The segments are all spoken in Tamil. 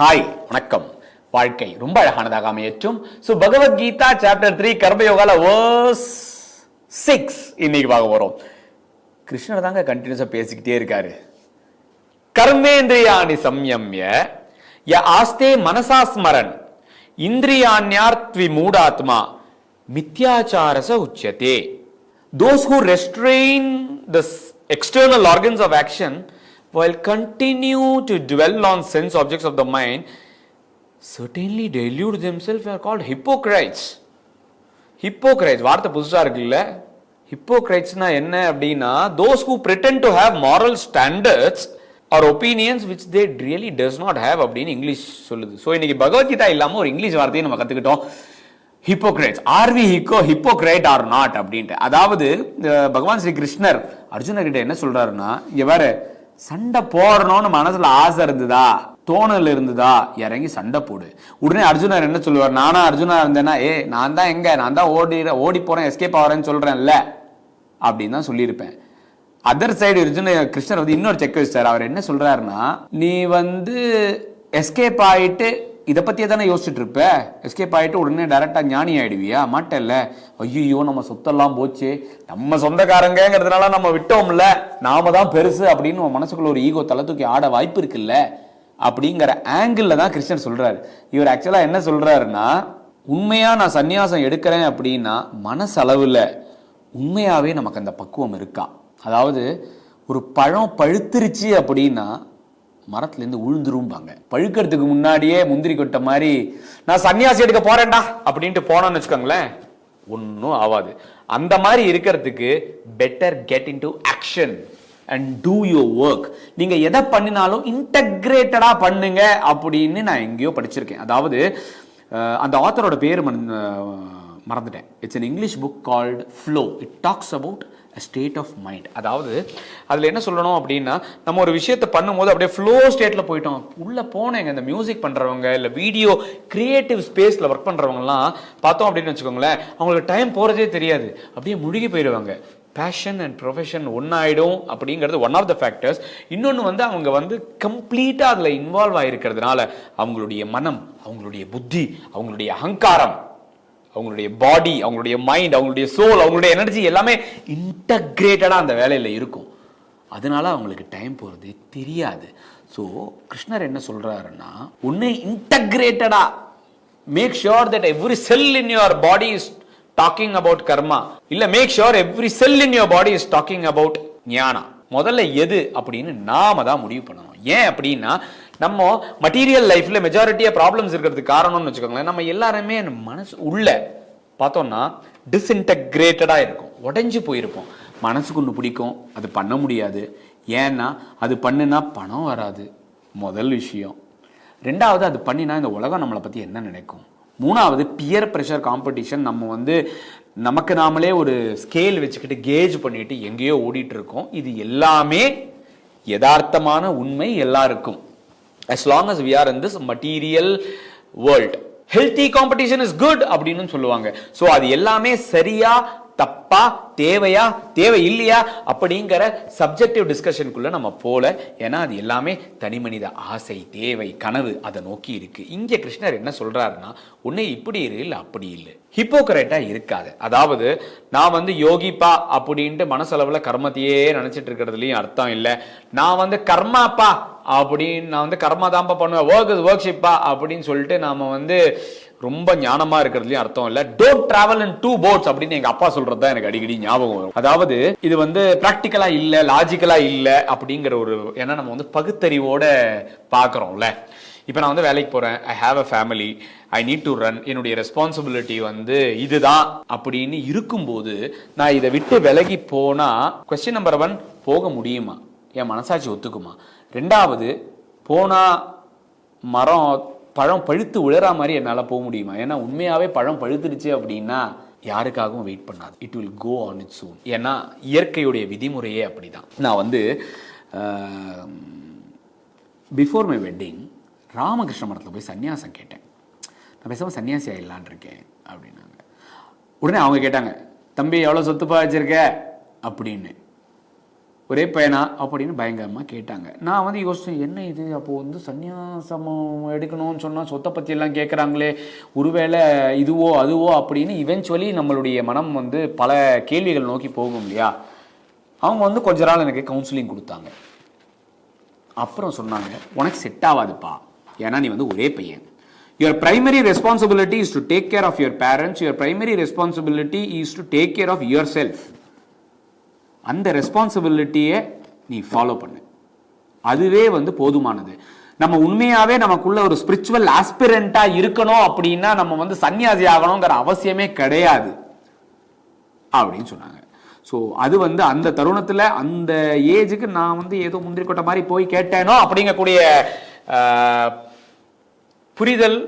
ஹாய் வணக்கம். வாழ்க்கை ரொம்ப அழகானதாக அமையற்றும். ஸோ பகவத்கீதா சாப்டர் த்ரீ கர்மயோகால வேர்ஸ் சிக்ஸ் இன்னைக்கு பார்க்க போறோம். கிருஷ்ணர் தாங்க கண்டினியூஸாக பேசிக்கிட்டே இருக்காரு. கர்மேந்திரியாணி சம்யம்ய ய ஆஸ்தே மனசா ஸ்மரன் இந்திரியாண்யார்த்வி மூடாத்மா மித்யாச்சாரச உச்சதே. Those who restrain the external organs of action while continue to dwell on sense objects of the mind, certainly delude themselves are called hypocrites. Hypocrites வார்த்தை புதுசாக இருக்குல்ல ஹிப்போக்ரைட்ஸ்னா என்ன அப்படின்னா those who pretend to have moral standards or opinions which they really does not have அப்படின்னு இங்கிலீஷ் சொல்லுது ஸோ இன்னைக்கு பகவத்கீதா இல்லாமல் ஒரு இங்கிலீஷ் வார்த்தையை நம்ம கற்றுக்கிட்டோம் ஹிப்போக்ரைட்ஸ் ஆர் வி ஹிக்கோ ஹிப்போக்ரைட் ஆர் நாட் அப்படின்ட்டு அதாவது பகவான் ஸ்ரீ கிருஷ்ணர் அர்ஜுனர்கிட்ட என்ன சொல்கிறாருன்னா இங்கே வேறு சண்டை போடணும்னு மனசுல ஆசை இருந்ததா? தோணல் இருந்ததா? இறங்கி சண்டை போடு. உடனே அர்ஜுனர் என்ன சொல்லுவார்? நானா அர்ஜுனா இருந்தேன்னா ஏ நான் தான் எங்க? நான் தான் ஓடி ஓடி போறேன் எஸ்கேப் ஆகிறேன்னு சொல்றேன்ல? அப்படின்னு தான் சொல்லியிருப்பேன். அதர் சைடு அர்ஜுன கிருஷ்ணர் வந்து இன்னொரு செக் வச்சிட்டார். அவர் என்ன சொல்றாருன்னா நீ வந்து எஸ்கேப் ஆயிட்டு இதை பற்றியே தானே யோசிச்சுட்டு இருப்ப எஸ்கேப் ஆகிட்டு உடனே டேரெக்டாக ஞானி ஆகிடுவியா மாட்டல்ல ஐயோ நம்ம சொத்தெல்லாம் போச்சு. நம்ம சொந்தக்காரங்கிறதுனால நம்ம விட்டோம்ல. நாம தான் பெருசு அப்படின்னு உன் மனசுக்குள்ள ஒரு ஈகோ தலை தூக்கி ஆட வாய்ப்பு இருக்குல்ல? அப்படிங்கிற ஆங்கிளில் தான் கிறிஸ்டன் சொல்கிறாரு இவர் ஆக்சுவலாக என்ன சொல்கிறாருன்னா உண்மையாக நான் சந்நியாசம் எடுக்கிறேன் அப்படின்னா மனசளவில் உண்மையாகவே நமக்கு அந்த பக்குவம் இருக்கா? அதாவது ஒரு பழம் பழுத்துருச்சு அப்படின்னா மரத்துலேருந்து உழுந்துரும்பாங்க. பழுக்கிறதுக்கு முன்னாடியே முந்திரி கொட்டை மாதிரி நான் சன்னியாசி எடுக்க போறேன்டா. அப்படின்ட்டு போனோம்னு வச்சுக்கோங்களேன். ஒன்றும் ஆகாது அந்த மாதிரி இருக்கிறதுக்கு better get into action and do your work நீங்கள் எதை பண்ணினாலும் இன்டகிரேட்டடா பண்ணுங்க அப்படின்னு நான் எங்கேயோ படிச்சிருக்கேன். அதாவது அந்த ஆத்தரோட பேர் மறந்துட்டேன். It's an English book called Flow it talks about state of mind அதாவது அதில் என்ன சொல்லணும் அப்படின்னா நம்ம ஒரு விஷயத்தை பண்ணும்போது அப்படியே ஃப்ளோ ஸ்டேட்டில் போயிட்டோம். உள்ளே போனேங்க இந்த மியூசிக் பண்ணுறவங்க இல்லை வீடியோ கிரியேட்டிவ் ஸ்பேஸில் ஒர்க் பண்ணுறவங்கலாம் பார்த்தோம் அப்படின்னு வச்சுக்கோங்களேன் அவங்களுக்கு டைம் போகிறதே தெரியாது. அப்படியே முழுகி போயிடுவாங்க பேஷன் அண்ட் ப்ரொஃபஷன் ஒன்றாயிடும் அப்படிங்கிறது ஒன் ஆஃப் த ஃபேக்டர்ஸ் இன்னொன்று வந்து அவங்க வந்து கம்ப்ளீட்டாக அதில் இன்வால்வ் ஆகிருக்கிறதுனால அவங்களுடைய மனம் அவங்களுடைய புத்தி அவங்களுடைய அகங்காரம் அவங்களுடைய பாடி அவங்களுடைய மைண்ட் அவங்களுடைய சோல் அவங்களுடைய எனர்ஜி எல்லாமே இன்டகிரேட்டடாக அந்த வேலையில் இருக்கும். அதனால அவங்களுக்கு டைம் போகிறது தெரியாது. ஸோ கிருஷ்ணர் என்ன சொல்கிறாருன்னா உன்னை இன்டக்ரேட்டடாக make sure that every cell in your body is talking about karma இல்லை make sure every cell in your body is talking about jnana முதல்ல எது அப்படின்னு நாம தான் முடிவு பண்ணணும். ஏன் அப்படின்னா நம்ம மட்டீரியல் லைஃப்ல மெஜாரிட்டியா ப்ராப்ளம்ஸ் இருக்கிறதுக்கு காரணம்னு வச்சுக்கோங்களேன். நம்ம எல்லாருமே மனசு உள்ள பார்த்தோம்னா டிஸ்இன்டகிரேட்டடா இருக்கும். உடஞ்சி போயிருப்போம். மனசுக்கு ஒன்று பிடிக்கும் அது பண்ண முடியாது. ஏன்னா அது பண்ணுனா பணம் வராது. முதல் விஷயம். ரெண்டாவது அது பண்ணினா இந்த உலகம் நம்மளை பற்றி என்ன நினைக்கும்? மூணாவது பியர் ப்ரெஷர் காம்படிஷன் நம்ம வந்து நமக்கு நாமளே ஒரு ஸ்கேல் வச்சுக்கிட்டு கேஜ் பண்ணிட்டு எங்கேயோ ஓடிட்டு இருக்கோம். இது எல்லாமே யதார்த்தமான உண்மை எல்லாருக்கும். As long as we are in this material world healthy competition is good அப்படின்னு சொல்லுவாங்க. ஸோ அது எல்லாமே சரியா தப்பா தேவையா தேவை இல்லையா அப்படிங்கிற சப்ஜெக்டிவ் டிஸ்கஷனுக்குள்ள நம்ம போல. ஏன்னா அது எல்லாமே தனி மனித ஆசை தேவை கனவு அதை நோக்கி இருக்கு. இங்க கிருஷ்ணர் என்ன சொல்றாருன்னா உன்னை இப்படி இரு இல்லை அப்படி இல்லை ஹிப்போகரேட்டா இருக்காது. அதாவது நான் வந்து யோகிப்பா அப்படின்ட்டு மனசளவுல கர்மத்தையே நினைச்சிட்டு இருக்கிறதுலயும் அர்த்தம் இல்லை. நான் வந்து கர்மாப்பா அப்படின்னு நான் வந்து கர்மா தான்ப்பா பண்ணுவேன். ஒர்க் இஸ் ஒர்க் ஷிப்பா அப்படின்னு சொல்லிட்டு நாம வந்து ரொம்ப ஞானமா இருக்கிறதுலயும் அர்த்தம் இல்ல. Don't travel in two boats அப்படின்னு எங்க அப்பா சொல்றது தான் எனக்கு அடிக்கடி ஞாபகம் வரும். அதாவது இது வந்து பிராக்டிக்கலா இல்ல லாஜிக்கலா இல்ல அப்படிங்கிற ஒரு ஏன்னா நம்ம வந்து பகுத்தறிவோட பாக்குறோம்ல. இப்போ நான் வந்து வேலைக்கு போகிறேன் I have a family I need to run என்னுடைய ரெஸ்பான்சிபிலிட்டி வந்து இதுதான் அப்படின்னு இருக்கும்போது நான் இதை விட்டு விலகி போனால் கொஸ்டின் நம்பர் ஒன் போக முடியுமா? என் மனசாட்சி ஒத்துக்குமா? ரெண்டாவது போனால் மரம் பழம் பழுத்து உழறா மாதிரி என்னால் போக முடியுமா? ஏன்னா உண்மையாகவே பழம் பழுத்துடுச்சு அப்படின்னா யாருக்காகவும் வெயிட் பண்ணாது. It will go on it soon ஏன்னா இயற்கையுடைய விதிமுறையே அப்படிதான். நான் வந்து பிஃபோர் மை வெட்டிங் ராமகிருஷ்ண மடத்தில் போய் சன்னியாசம் கேட்டேன். நான் பேசாமல் சன்னியாசி ஆயிடலான் இருக்கேன் அப்படின்னாங்க. உடனே அவங்க கேட்டாங்க தம்பி எவ்வளோ சொத்துப்பா வச்சுருக்க? அப்படின்னு. ஒரே பையனா அப்படின்னு பயங்கரமாக கேட்டாங்க. நான் வந்து யோசித்தேன் என்ன இது? அப்போது வந்து சந்நியாசம் எடுக்கணும்னு சொன்னால் சொத்தை பற்றியெல்லாம் கேட்குறாங்களே ஒருவேளை இதுவோ அதுவோ அப்படின்னு இவென்ச்சுவலி நம்மளுடைய மனம் வந்து பல கேள்விகள் நோக்கி போகும் இல்லையா? அவங்க வந்து கொஞ்ச நாள் எனக்கு கவுன்சிலிங் கொடுத்தாங்க. அப்புறம் சொன்னாங்க உனக்கு செட் ஆகாதுப்பா. ஏன்னா நீ வந்து ஒரே பையன். Your primary responsibility is to take care of your parents your primary responsibility is to take care of yourself அந்த ரெஸ்பான்சிபிலிட்டியை நீ ஃபாலோ பண்ணு. அதுவே வந்து போதுமானது. நம்ம உண்மையாகவே நமக்குள்ள ஒரு ஸ்பிரிச்சுவல் ஆஸ்பிரண்ட்டாக இருக்கணும் அப்படின்னா நம்ம வந்து சன்னியாசி ஆகணுங்கிற அவசியமே கிடையாது. அப்படின்னு சொன்னாங்க. ஸோ அது வந்து அந்த தருணத்தில் அந்த ஏஜுக்கு நான் வந்து ஏதோ முந்திரி கொட்டை மாதிரி போய் கேட்டேனோ அப்படிங்கக்கூடிய புரிதல்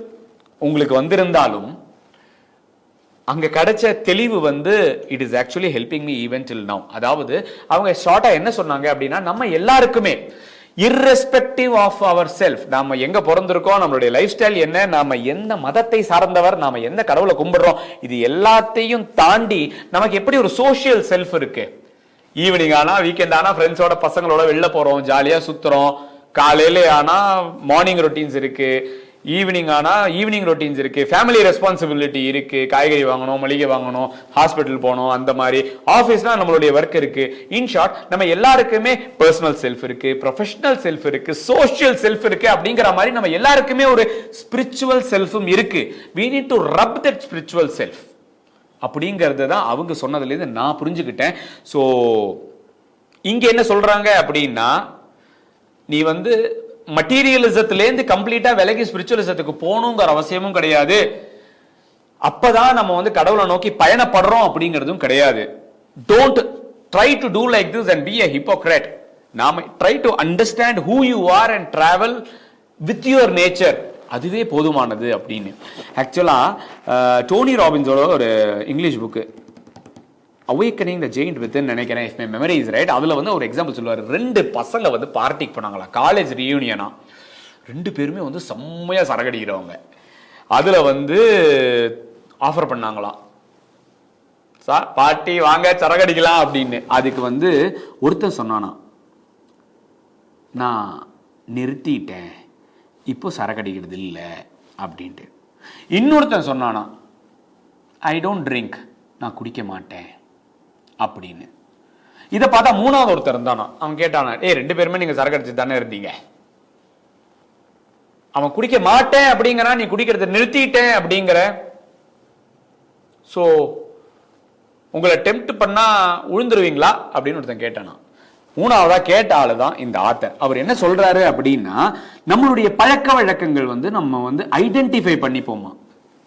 உங்களுக்கு வந்திருந்தாலும் அங்க கிடைச்ச தெளிவு வந்து it is actually helping me even till now அதாவது அவங்க ஷார்ட்டா என்ன சொன்னாங்க அப்படின்னா நம்ம எல்லாருக்குமே இர்ரெஸ்பெக்டிவ் ஆஃப் அவர் செல்ஃப் நாம எங்க பிறந்திருக்கோம் நம்மளுடைய லைஃப் ஸ்டைல் என்ன நாம எந்த மதத்தை சார்ந்தவர் நாம எந்த கடவுளை கும்பிடுறோம் இது எல்லாத்தையும் தாண்டி நமக்கு எப்படி ஒரு சோஷியல் செல்ஃப் இருக்கு? ஈவினிங் ஆனா வீக்கெண்ட் ஆனா ஃப்ரெண்ட்ஸோட பசங்களோட வெளில போறோம் ஜாலியா சுத்துறோம் காலையில ஆனா மார்னிங் ரொட்டீன்ஸ் இருக்கு. ஈவினிங் ஆனால் ஈவினிங் ரொட்டீன்ஸ் இருக்குது ஃபேமிலி ரெஸ்பான்சிபிலிட்டி இருக்குது காய்கறி வாங்கணும் மளிகை வாங்கணும் ஹாஸ்பிட்டல் போகணும் அந்த மாதிரி. ஆஃபீஸ்னால் நம்மளுடைய ஒர்க் இருக்குது இன் ஷார்ட் நம்ம எல்லாருக்குமே பர்சனல் செல்ஃப் இருக்குது ப்ரொஃபஷனல் செல்ஃப் இருக்குது சோஷியல் செல்ஃப் இருக்குது அப்படிங்கிற மாதிரி நம்ம எல்லாருக்குமே ஒரு ஸ்பிரிச்சுவல் செல்ஃபும் இருக்குது we need to rub that spiritual self அப்படிங்கிறது தான் அவங்க சொன்னதுலேருந்து நான் புரிஞ்சுக்கிட்டேன். ஸோ இங்கே என்ன சொல்கிறாங்க அப்படின்னா நீ வந்து மட்டீரியலிசத்துலேருந்து கம்ப்ளீட்டா விலகி ஸ்பிரிச்சுவலிசத்துக்கு போகணுங்கிற அவசியமும் கிடையாது. அப்பதான் நம்ம வந்து கடவுளை நோக்கி பயணப்படுறோம் அப்படிங்கிறதும் கிடையாது. Don't try to do like this and be a hypocrite நாம try to understand who you are and travel with your nature அதுவே போதுமானது அப்படின்னு. ஆக்சுவலா டோனி ராபின்ஸோட ஒரு English book awakening the giant வித்ன்னு நினைக்கிறேன் if my memory is right அதில் வந்து ஒரு எக்ஸாம்பிள் சொல்லுவார். ரெண்டு பசங்க வந்து பார்ட்டிக்கு போனாங்களா காலேஜ் ரியூனியனா ரெண்டு பேருமே வந்து செம்மையாக சரகடிக்கிறவங்க. அதில் வந்து ஆஃபர் பண்ணாங்களாம் சார் பார்ட்டி வாங்க சரகடிக்கலாம் அப்படின்னு. அதுக்கு வந்து ஒருத்தன் சொன்னானா நான் நிறுத்திட்டேன். இப்போ சரக்கடிக்கிறது இல்லை. அப்படின்ட்டு. இன்னொருத்தன் சொன்னானா ஐ டோன்ட் ட்ரிங்க் நான் குடிக்க மாட்டேன். அப்படின்னு. இதை பார்த்தா மூணாவது ஒருத்தர் இருந்தானா? அவன் கேட்டானா ஏய் ரெண்டு பேருமே நீங்க சரக்கு அடிச்சு தானே இருந்தீங்க? அவன் குடிக்க மாட்டேன் அப்படிங்கிறான் நீ குடிக்கிறத நிறுத்திட்டேன் அப்படிங்கிற. ஸோ உங்களை டெம்ப்ட் பண்ணா உழுந்துருவீங்களா? அப்படின்னு ஒருத்தன் கேட்டானா. மூணாவதா கேட்ட ஆளு தான் இந்த ஆத்தர். அவர் என்ன சொல்றாரு அப்படின்னா நம்மளுடைய பழக்க வழக்கங்கள் வந்து நம்ம வந்து ஐடென்டிஃபை பண்ணிப்போமா?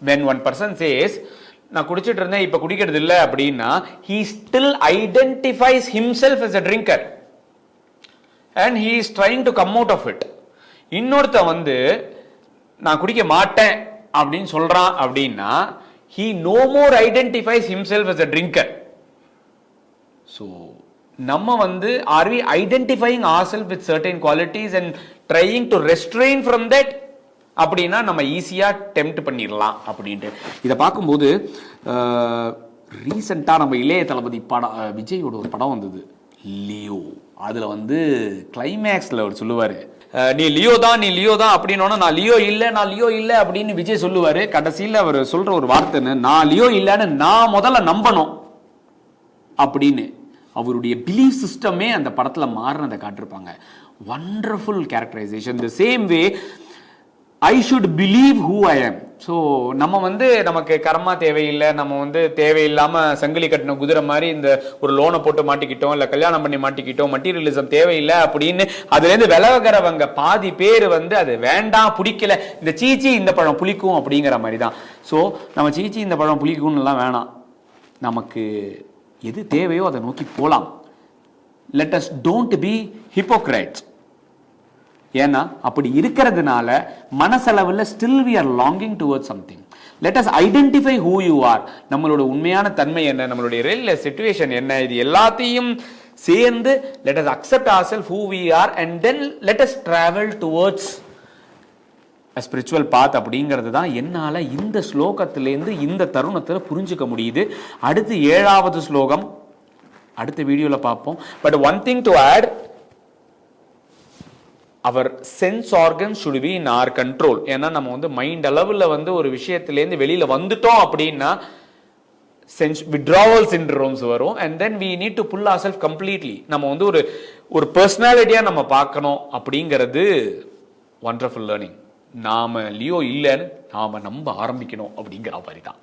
வென் ஒன் பர்சன் சேஸ் நான் குடிச்சிட்டு இருந்தேன் இப்ப குடிக்கிறது இல்லை அப்படின்னா he still identifies himself as a drinker and he is trying to come out of it இன்னொருத்தன் வந்து நான் குடிக்க மாட்டேன் அப்படின்னு சொல்றான் அப்படின்னா he no more identifies himself as a drinker so நம்ம வந்து are we identifying our self with certain qualities and trying to restrain from that அப்படின்னா நம்ம ஈஸியாக டெம்ட் பண்ணிடலாம் அப்படின்ட்டு. இதை பார்க்கும்போது ரீசெண்டாக நம்ம இளைய தளபதி படம் விஜயோட ஒரு படம் வந்தது. லியோ. அதில் வந்து கிளைமேக்ஸில் அவர் சொல்லுவார். நீ லியோ தான் நீ லியோ தான் அப்படின்னோன்னா நான் லியோ இல்லை நான் லியோ இல்லை அப்படின்னு விஜய் சொல்லுவார். கடைசியில் அவர் சொல்கிற ஒரு வார்த்தைன்னு நான் லியோ இல்லைன்னு நான் முதல்ல நம்பணும் அப்படின்னு அவருடைய பிலீஃப் சிஸ்டமே அந்த படத்தில் மாறினதை காட்டிருப்பாங்க wonderful characterisation the same way I should believe who I am so நம்ம வந்து நமக்கு கர்மா தேவையில்லை. நம்ம வந்து தேவையில்லாமல் சங்கிலி கட்டின குதிரை மாதிரி இந்த ஒரு லோனை போட்டு மாட்டிக்கிட்டோம் இல்லை கல்யாணம் பண்ணி மாட்டிக்கிட்டோம் மட்டீரியலிசம் தேவையில்லை அப்படின்னு அதுலேருந்து விலகிறவங்க பாதி பேர் வந்து அது வேண்டாம் பிடிக்கல. இந்த சீச்சி இந்த பழம் புளிக்கும் அப்படிங்கிற மாதிரி தான். ஸோ நம்ம சீச்சி இந்த பழம் புளிக்கும்னுலாம் வேணாம். நமக்கு எது தேவையோ அதை நோக்கி போகலாம் let us don't be hypocrites ஏன்னா அப்படி இருக்கிறதுனால மனசளவில் still we are longing toward something let us identify who you are நம்மளோட உண்மையான தன்மை என்ன? நம்மளுடைய ரியல் சுச்சுவேஷன் என்ன? இது எல்லாத்தையும் சேர்ந்து let us accept our self who we are and then let us travel towards spiritual path அப்படிங்கிறது தான் என்னால் இந்த ஸ்லோகத்திலேருந்து இந்த தருணத்தில் புரிஞ்சுக்க முடியுது. அடுத்து ஏழாவது ஸ்லோகம். அடுத்த வீடியோவில் பார்ப்போம். But one thing to add our sense organ should be in our control ஏன்னா நம்ம வந்து மைண்ட் அளவில் வந்து ஒரு விஷயத்துலேருந்து வெளியில் வந்துட்டோம் அப்படின்னா சென்ஸ் விட்ராவல் சின்ட்ரோம்ஸ் வரும். And then we need to pull our self completely நம்ம வந்து ஒரு ஒரு பர்சனாலிட்டியாக நம்ம பார்க்கணும் அப்படிங்கிறது ஒண்டர்ஃபுல் லேர்னிங் நாம லியோ இல்லைன்னு நாம் நம்ப ஆரம்பிக்கணும் அப்படிங்கிற மாதிரி தான்.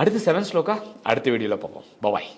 அடுத்து செவன் ஸ்லோக்கா அடுத்த வீடியோவில் பார்ப்போம். பபாய்